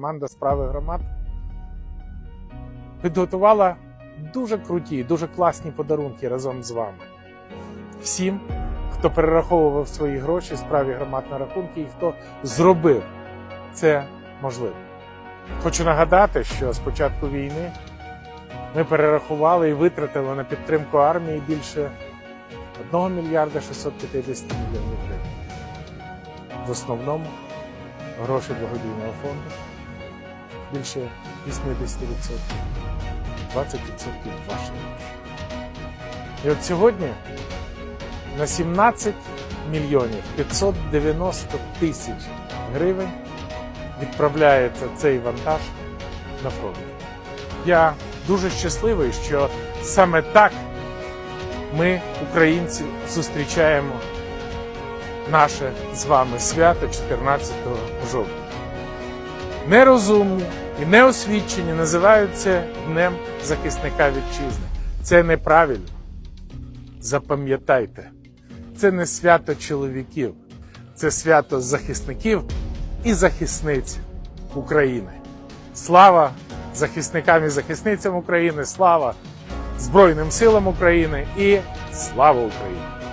Команда справи громад підготувала дуже круті, дуже класні подарунки разом з вами. Всім, хто перераховував свої гроші справі громад на рахунки і хто зробив це можливим. Хочу нагадати, що з початку війни ми перерахували і витратили на підтримку армії більше 1 мільярда 650 мільйонів гривень. В основному гроші благодійного фонду більше 80%, 20% ваші. І от сьогодні на 17 мільйонів 590 тисяч гривень відправляється цей вантаж на фронт. Я дуже щасливий, що саме так ми, українці, зустрічаємо наше з вами свято 14 жовтня. Нерозумні і неосвічені називають це Днем захисника вітчизни. Це неправильно. Запам'ятайте, це не свято чоловіків, це свято захисників і захисниць України. Слава захисникам і захисницям України, слава Збройним силам України і слава Україні!